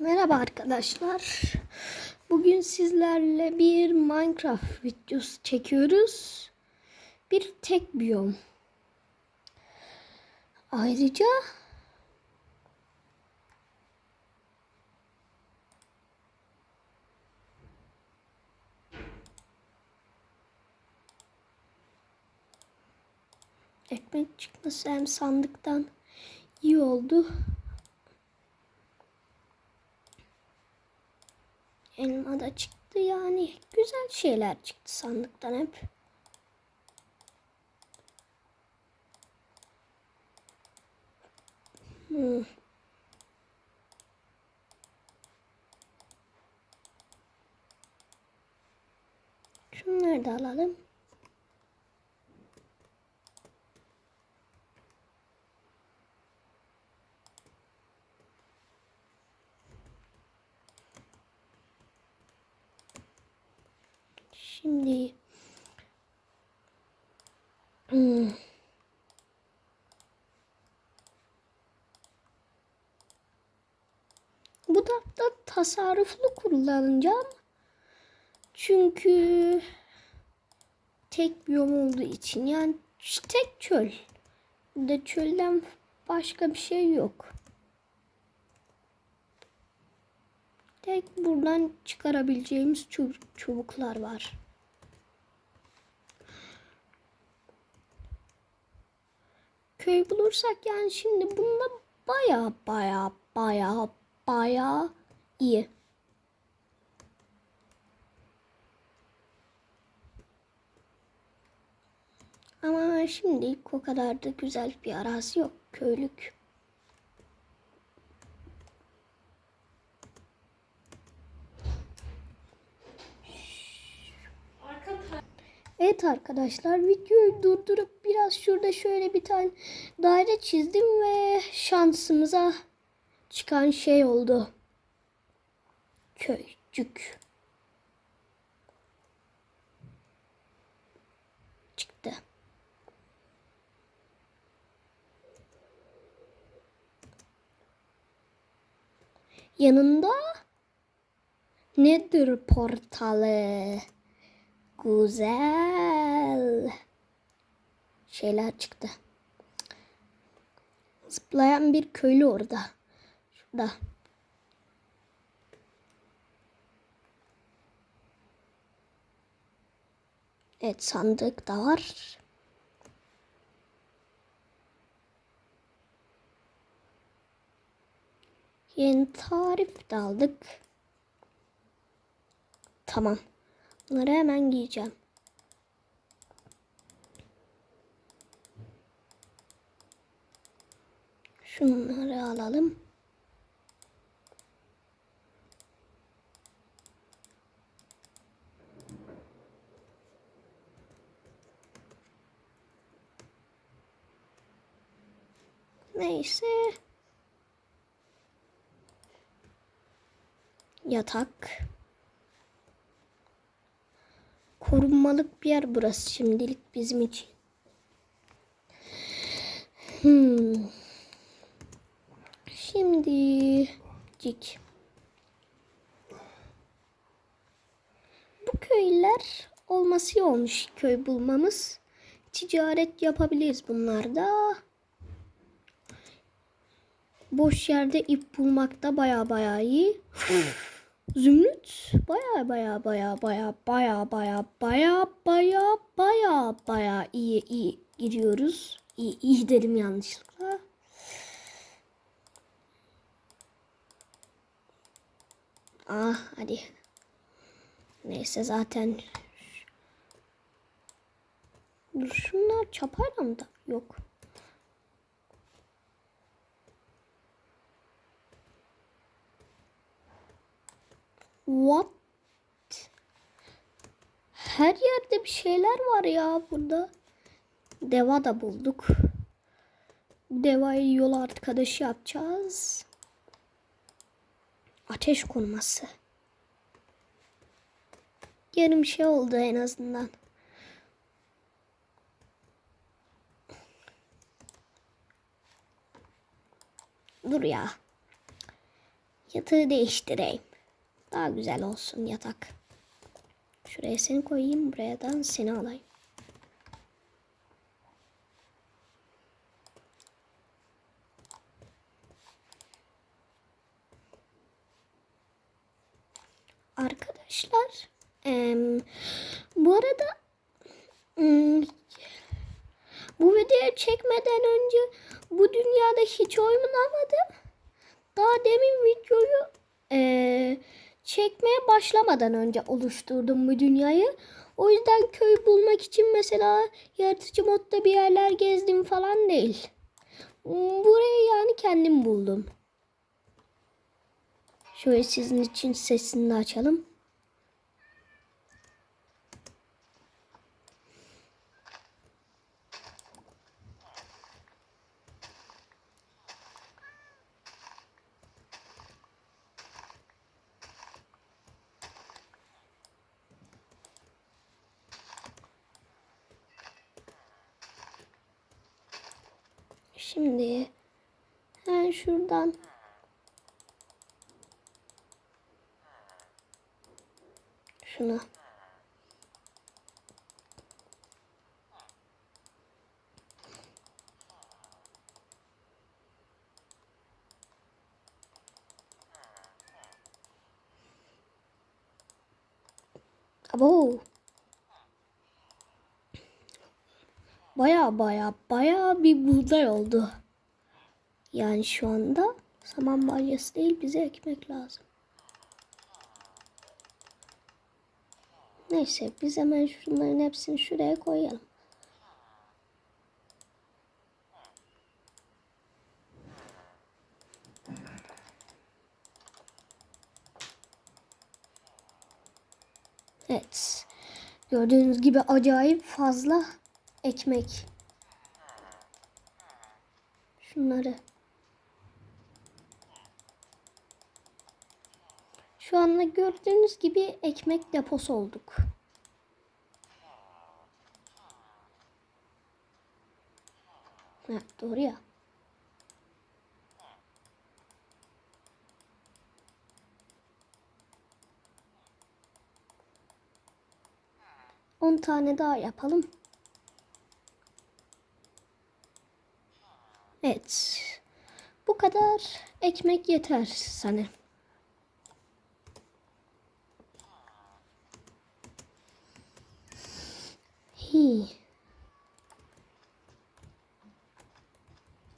Merhaba arkadaşlar. Bugün sizlerle bir Minecraft videosu çekiyoruz. Bir tek biyom. Ayrıca ekmek çıkması hem sandıktan iyi oldu. Elma da çıktı yani güzel şeyler çıktı sandıktan hep. Hmm. Şunları da alalım. Şimdi hmm. Bu da da tasarruflu kullanacağım. Çünkü tek biyom olduğu için yani tek çöl. Burada çölden başka bir şey yok. Tek buradan çıkarabileceğimiz çubuklar var. köy bulursak yani şimdi bunda baya baya baya baya iyi. Ama şimdi o kadar da güzel bir arazi yok köylük. Evet arkadaşlar videoyu durdurup biraz şurada şöyle bir tane daire çizdim ve şansımıza çıkan şey oldu. Köycük. Çıktı. Yanında nedir portalı? Güzel. Şeyler çıktı. Zıplayan bir köylü orada. Şurada. Evet sandık da var. Yeni tarif de aldık. Tamam. Bunları hemen giyeceğim. Şunları alalım. Neyse. Yatak. Korunmalık bir yer burası şimdilik bizim için. Hmm. Şimdi cik. Bu köyler olması olmuş köy bulmamız. Ticaret yapabiliriz bunlarda. Boş yerde ip bulmak da baya baya iyi. Zümrüt baya baya baya baya baya baya baya baya baya baya iyi iyi giriyoruz. İyi, iyi dedim yanlışlıkla. Ah hadi. Neyse zaten. Dur şunlar çapayla mı da? Yok. What? Her yerde bir şeyler var ya burada. Deva da bulduk. Devayı yol arkadaşı yapacağız. Ateş konması. Yarım şey oldu en azından. Dur ya. Yatağı değiştireyim. Daha güzel olsun yatak. Şuraya seni koyayım. Buradan seni alayım. Arkadaşlar em, bu arada em, bu videoyu çekmeden önce bu dünyada hiç oynamadım. Daha demin videoyu eee, çekmeye başlamadan önce oluşturdum bu dünyayı. O yüzden köy bulmak için mesela yaratıcı modda bir yerler gezdim falan değil. Burayı yani kendim buldum. Şöyle sizin için sesini açalım. Şimdi hemen şuradan şuna Abo. Baya baya baya bir buğday oldu. Yani şu anda saman balyası değil bize ekmek lazım. Neyse biz hemen şunların hepsini şuraya koyalım. Evet. Gördüğünüz gibi acayip fazla ekmek. Şunları. Şu anda gördüğünüz gibi ekmek deposu olduk. Evet doğru ya. On tane daha yapalım. Evet. Bu kadar ekmek yeter sanırım. Hi.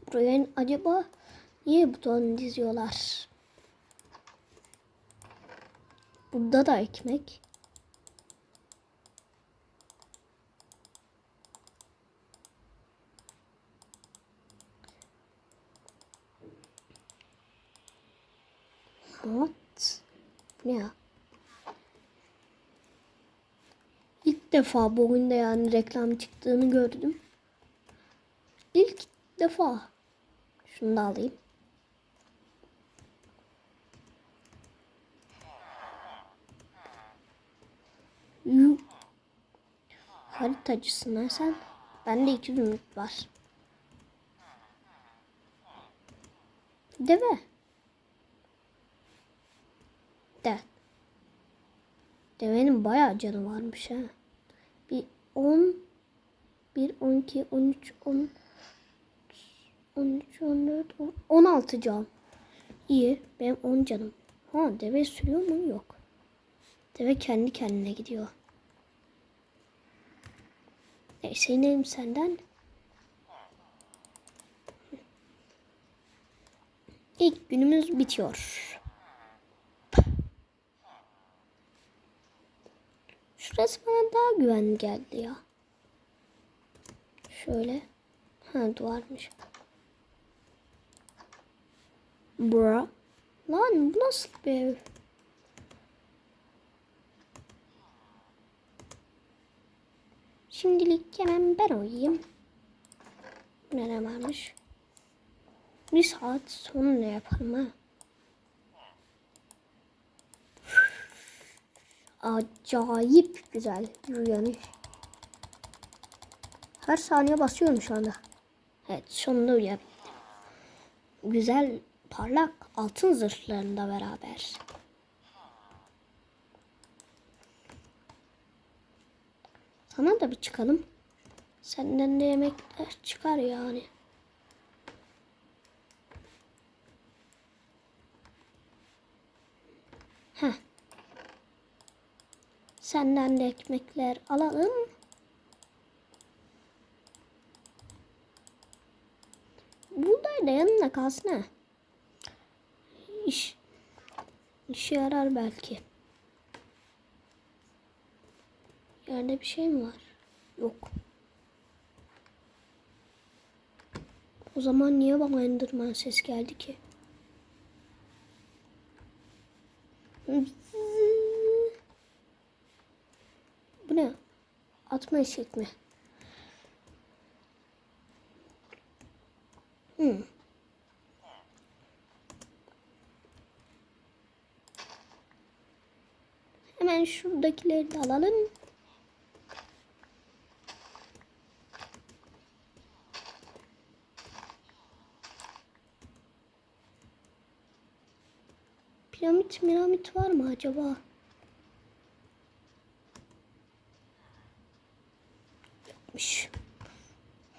Buraya acaba niye buton diziyorlar? Burada da ekmek. What? Ne? Defa bu oyunda yani reklam çıktığını gördüm. İlk defa. Şunu da alayım. Yuh. Haritacısın ha sen. Bende iki zümrüt var. Deve. De. Devenin bayağı canı varmış ha. Bir 10 bir 12 13 10 13 14 10, 16 can. İyi. Benim 10 canım. Ha deve sürüyor mu? Yok. Deve kendi kendine gidiyor. Neyse inelim senden. İlk günümüz bitiyor. Şurası bana daha güvenli geldi ya. Şöyle. Ha duvarmış. Bura. Lan bu nasıl bir ev? Şimdilik hemen ben uyuyayım. Nere varmış? Bir saat sonra ne yapalım ha? Acayip güzel bir. Her saniye basıyorum şu anda. Evet sonunda uyabildim. Güzel parlak altın zırhlarında beraber. Sana da bir çıkalım. Senden de yemekler çıkar yani. Heh. Senden de ekmekler alalım. Buğday da yanına kalsın ha. İş, işe yarar belki. Yerde bir şey mi var? Yok. O zaman niye bana Enderman ses geldi ki? Bu ne? Atma eşek mi? Hmm. Hemen şuradakileri de alalım. Piramit piramit var mı acaba? Yokmuş.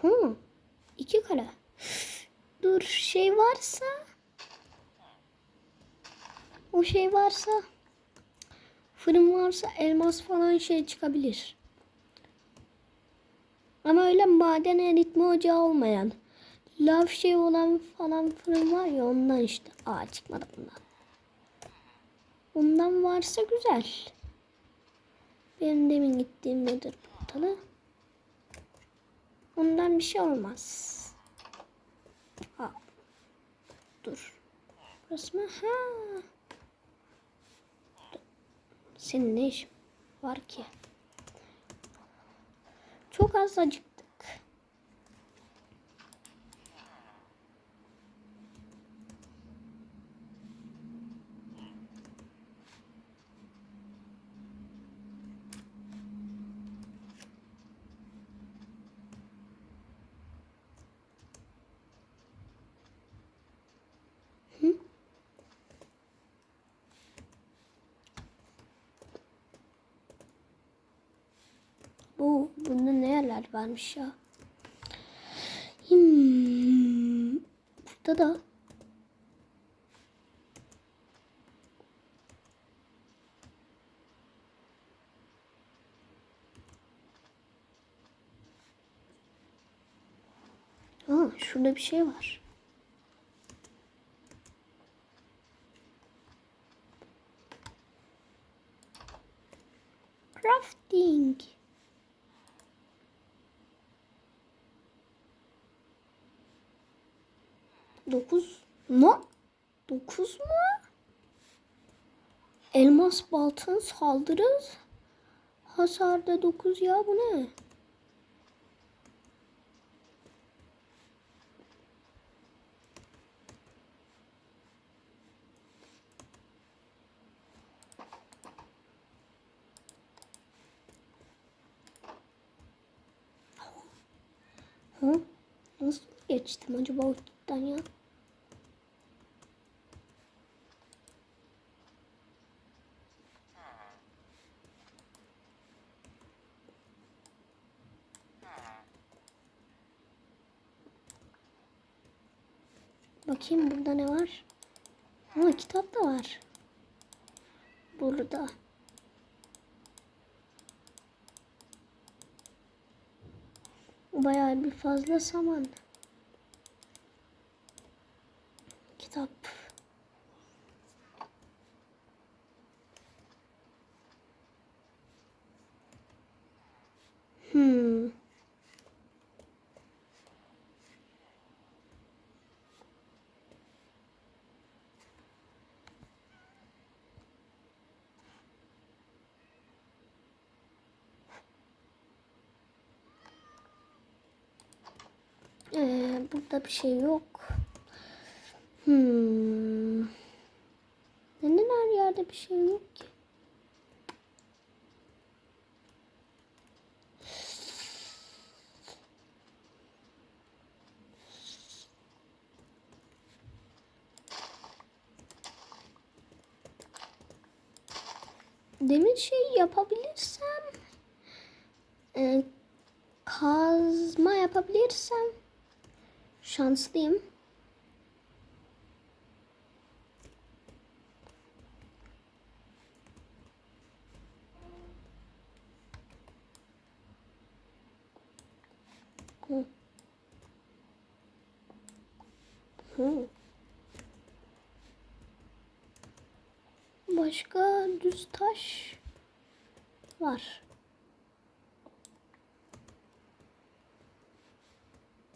Hı, iki kale. Dur şey varsa o şey varsa fırın varsa elmas falan şey çıkabilir. Ama öyle maden eritme ocağı olmayan lav şey olan falan fırın var ya ondan işte. Aa çıkmadı bundan. Bundan varsa güzel. Benim demin gittiğim nedir portalı? Ondan bir şey olmaz. Ha. Dur. Burası mı? Ha. Senin ne işin var ki? Çok az acıktık. Bu bunda ne yerler varmış ya? Hmm, burada da Aa, şurada bir şey var. Crafting. Dokuz mu? Dokuz mu? Elmas baltın saldırı hasarda dokuz ya bu ne? Hı? Nasıl geçtim acaba o ya? Bakayım burada ne var? Ama kitap da var. Burada. Bayağı bir fazla saman. Ee, burada bir şey yok. Hmm. Neden her yerde bir şey yok ki? Demir şey yapabilirsem e, kazma yapabilirsem şanslıyım. Hı. Hı. Başka düz taş var.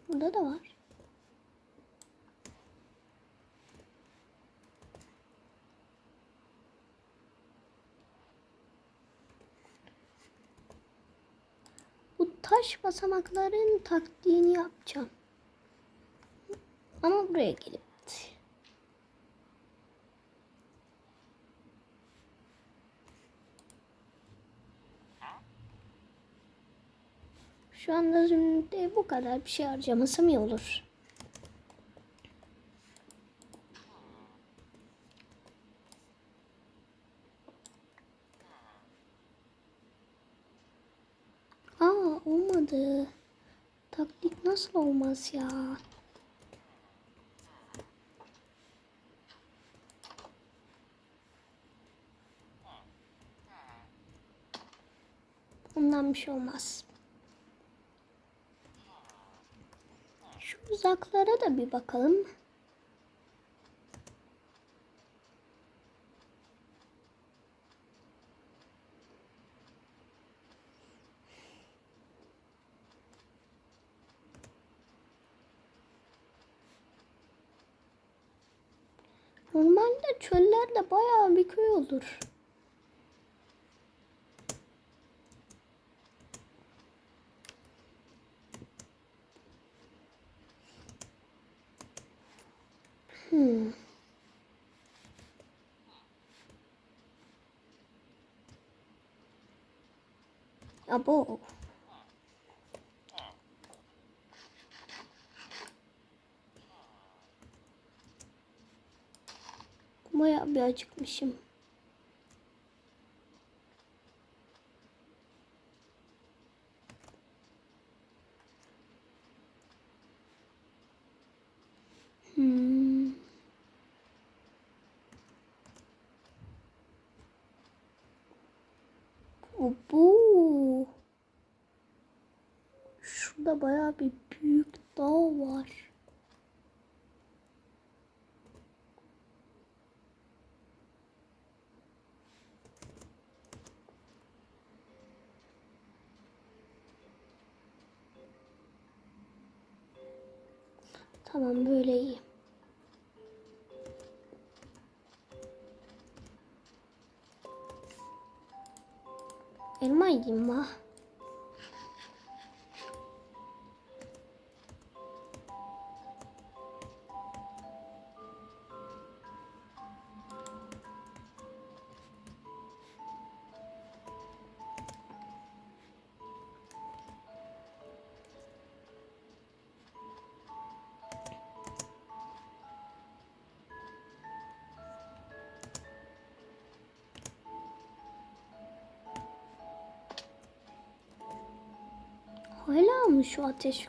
Burada da var. Bu taş basamakların taktiğini yapacağım. Ama buraya gelip Şu anda zümrütte bu kadar bir şey harcamasam iyi olur. Nasıl olmaz ya? Ondan bir şey olmaz. Şu uzaklara da bir bakalım. Normalde çöllerde bayağı bir köy olur. Hmm. Abo. Bayağı bir acıkmışım. Hmm. O bu. Şurada bayağı bir büyük dağ var. Tamam böyle iyi. Elma yiyeyim mi? Mı şu ateş?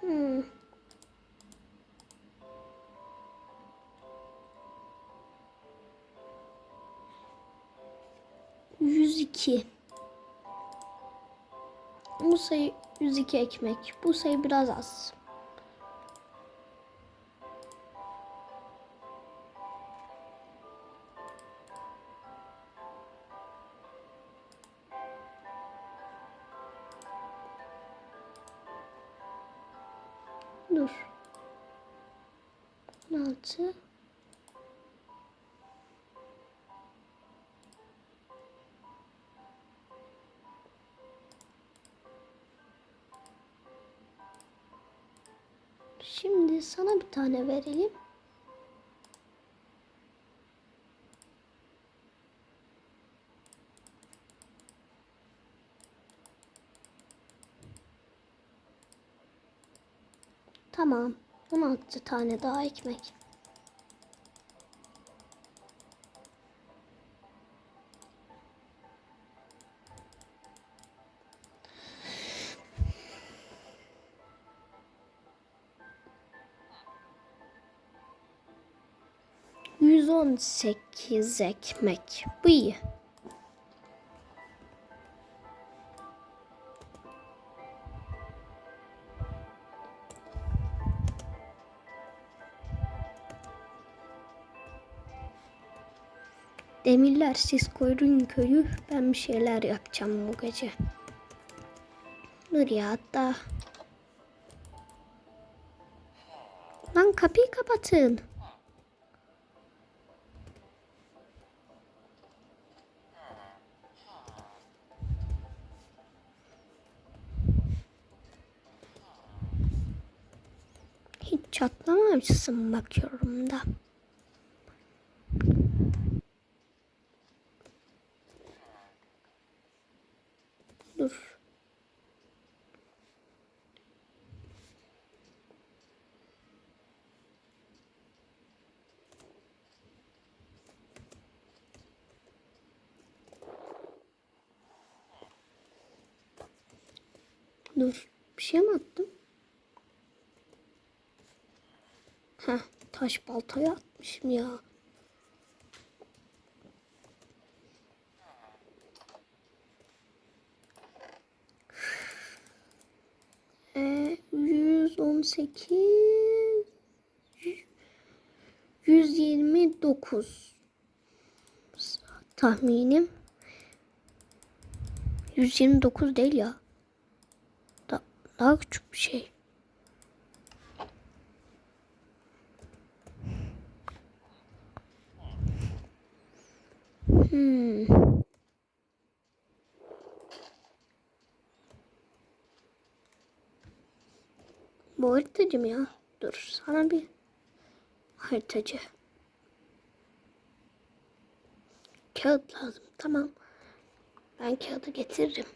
Hmm. Yüz iki. Bu sayı 102 ekmek. Bu sayı biraz az. Şimdi sana bir tane verelim. Tamam. 16 tane daha ekmek. Yüz on sekiz ekmek. Bu iyi. Demirler siz koyun köyü ben bir şeyler yapacağım bu gece. Dur ya hatta. Lan kapıyı kapatın. Hiç çatlamamışsın bakıyorum da. Dur. Dur. Bir şey mi attım? Heh, taş baltayı atmışım ya. Ee, 118 129 tahminim 129 değil ya. Da, daha küçük bir şey. Hmm. Bu haritacı mı ya? Dur sana bir haritacı. Kağıt lazım. Tamam. Ben kağıdı getiririm.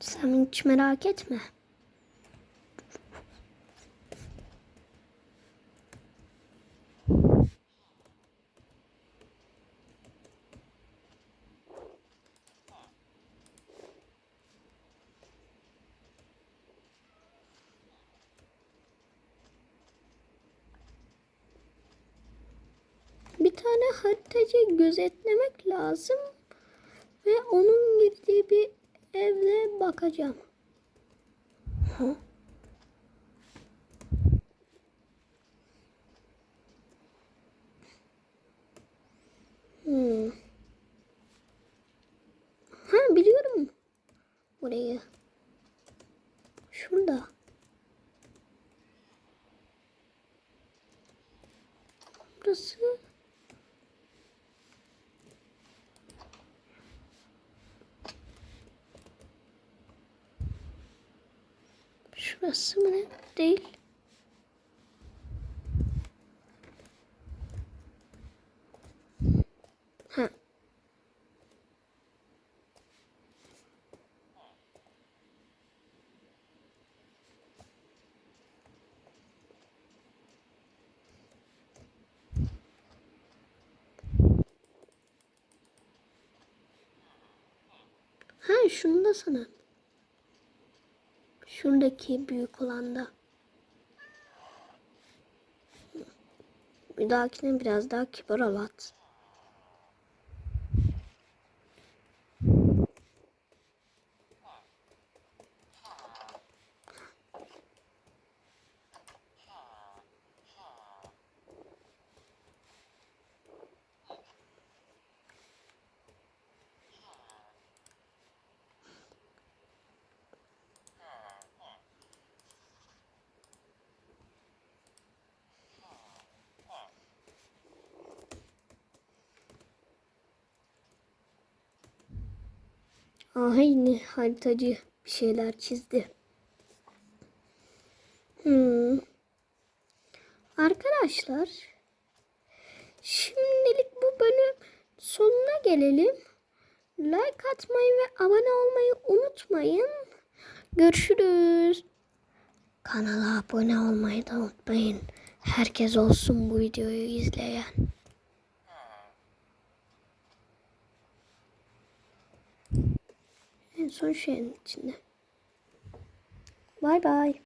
Sen hiç merak etme. Bir tane haritacı gözetlemek lazım. Ve onun girdiği bir evde bakacağım. Ha? Hmm. Ha biliyorum. Burayı. Şurada. Burası. Şurası mı ne? Değil. Ha. Ha şunu da sana. Şuradaki büyük olan da. Bir dahakine biraz daha kibar ol at. Yine haritacı bir şeyler çizdi. Hmm. Arkadaşlar şimdilik bu bölüm sonuna gelelim. Like atmayı ve abone olmayı unutmayın. Görüşürüz. Kanala abone olmayı da unutmayın. Herkes olsun bu videoyu izleyen. En son şeyin içinde. Bay bay.